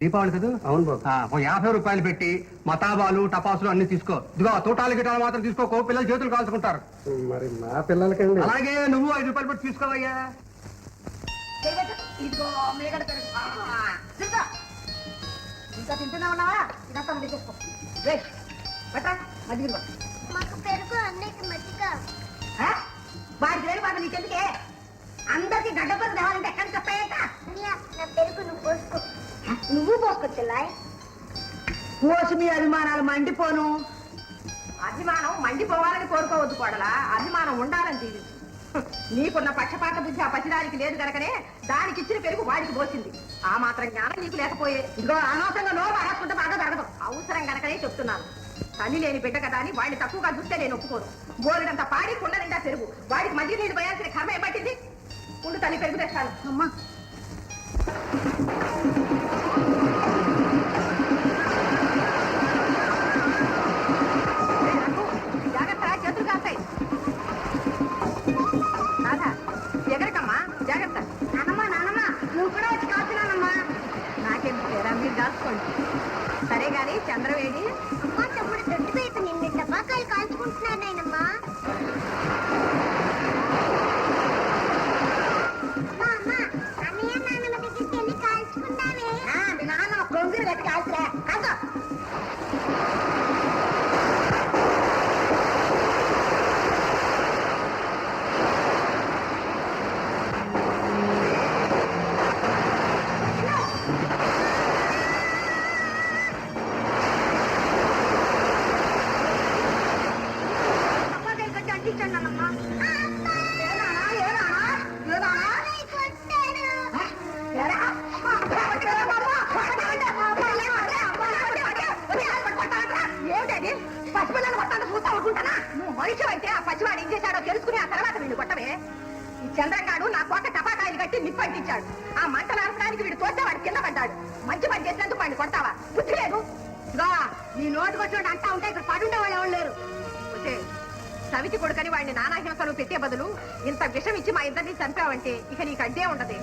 దీపావళి కదా? అవును బాబు. యాభై రూపాయలు పెట్టి మతాబాలు టపాసులు అన్ని తీసుకో. ఇదిగో తోటాలు గిటాలు మాత్రం తీసుకోకో పిల్లలు చేతులు కాల్చుకుంటారు. మరి మా పిల్లలకండి. అలాగే నువ్వు ఐదు రూపాయలు పెట్టి తీసుకోవయ్యా. నీకెందుకే? అందరికి గడ్డ పెరుగు తేవాలంటే ఎక్కడికి చెప్పాయట నా పెరుగు నువ్వు పోసుకో. మీ అభిమానాలు మండిపోను. అభిమానం మండిపోవాలని కోరుకోవద్దు కోడలా. అభిమానం ఉండాలని జీవించు నీకున్న పక్షపాత బుద్ధి ఆ పసిదానికి లేదు గనకనే దానికి ఇచ్చిన పెరుగు వాడికి పోసింది. ఆ మాత్రం జ్ఞానం నీకు లేకపోయే. ఇదిగో అనవసరంగా నోరు ఆడకుంటే బాగా జరగదు అవసరం గనకనే చెప్తున్నాను. తల్లి లేని బిడ్డ కదా అని వాడిని తక్కువగా చూస్తే నేను ఒప్పుకోను. బోరుడంత పాడి కుండ నిండా పెరుగు. వాడికి మధ్య నీళ్ళు పోయాల్సిన కర్మ ఏం పట్టింది? ఉండు తల్లి పెరుగు తెస్తాను. అమ్మా కూడా వచ్చి కాచున్నానమ్మా నాకేం తేడా మీరు దాచుకోండి. సరే కానీ చంద్రవేణి పసిపిల్లలు కొట్టాలని చూస్తా అనుకుంటానా నువ్వు మనిషి అయితే ఆ పసివాడు ఏం చేశాడో తెలుసుకుని ఆ తర్వాత వీళ్ళు కొట్టవే. ఈ చంద్రగాడు నా కోట టపాకాయలు కట్టి నిప్పంటించాడు ఆ మంటలు ఆర్పడానికి వీడు తోస్తే వాడు కింద పడ్డాడు. మంచి పని చేసినందుకు వాడిని కొడతావా? బుద్ధి లేదు. ఇదిగో నీ నోటుకొచ్చినట్టు అంటా ఉంటే ఇక్కడ పడుండే వాళ్ళు ఎవరు లేరు. వచ్చే సవితి కొడుకని వాడిని నానాహింసలు పెట్టే బదులు ఇంత విషం ఇచ్చి మా ఇద్దరిని చంపావంటే ఇక నీకు అడ్డే ఉండదు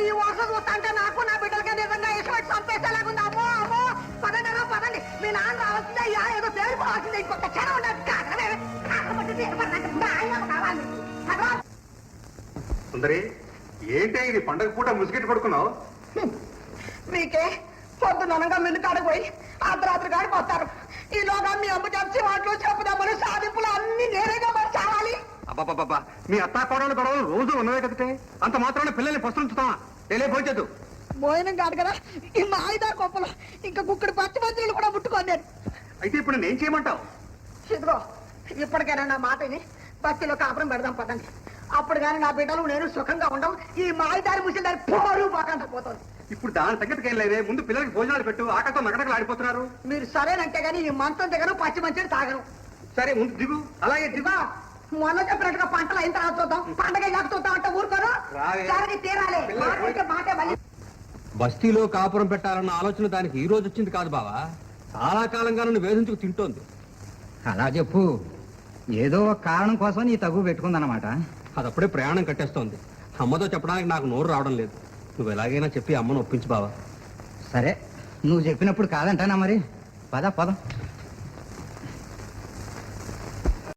ఈ వరుస చూస్తాంటే నాకు నా బిడ్డలకి నిజంగా ఇష్టం చంపేసేలాగుంది. మీ నాన్న రావాల్సిందే యా ఏదో పేరుకోవాల్సిందే ఇంకొక క్షణం ఉండదు కావాలి? సుందరి ఏంటి ఇది? పండగ పూట ముసుగెట్టు పడుకున్నావు? మీకే పొద్దుననగా మిల్లు కాడపోయి అర్ధరాత్రి కాడికి వస్తారు ఈలోగా మీ అమ్మ చచ్చి వాటిలో చెప్పుదామని సాధింపులు అన్ని నేరేగా మరి చావాలి. అబ్బాబాబా మీ అత్తా కోడలు గొడవలు రోజు ఉన్నవే కదటే. అంత మాత్రాన పిల్లల్ని పస్తుంచుతావా తెలియ పోయించదు భోజనం కాదు కదా ఈ మాయిదా కొప్పలు ఇంకా కుక్కడి పచ్చి మంత్రులు కూడా ముట్టుకోలేరు అయితే ఇప్పుడు నేను చేయమంటావు? ఇదిగో ఇప్పటికైనా నా మాటని బస్సులో కాపురం పెడదాం పదండి. అప్పుడు కానీ నా బిడ్డలు నేను సుఖంగా ఉండవు ఈ మాయిదారి ముసిదారి పోరు పోకుండా పోతుంది ఇప్పుడు దాని తగ్గట్టుగా ఏం లేదే ముందు పిల్లలకి భోజనాలు పెట్టు ఆకలితో నగడకలు ఆడిపోతున్నారు. మీరు సరేనంటే కానీ ఈ మంచం దగ్గర పచ్చి మంచిని తాగను. సరే ముందు దిగు. అలాగే దిగు. మొన్న చెప్పినట్టుగా పంటలు అయిన తర్వాత చూద్దాం. పండగ చూద్దాం అంటే ఊరుకోరు. తీరాలి. మాట బస్తీలో కాపురం పెట్టాలన్న ఆలోచన దానికి ఈ రోజు వచ్చింది కాదు బావా. చాలా కాలంగా నన్ను వేధించుకు తింటోంది. అలా చెప్పు. ఏదో ఒక కారణం కోసం నీ తగు పెట్టుకుందన్నమాట. అదప్పుడే ప్రయాణం కట్టేస్తోంది. అమ్మతో చెప్పడానికి నాకు నోరు రావడం లేదు. నువ్వు ఎలాగైనా చెప్పి అమ్మను ఒప్పించు బావా. సరే నువ్వు చెప్పినప్పుడు కాదంటానా మరి? పద పదం.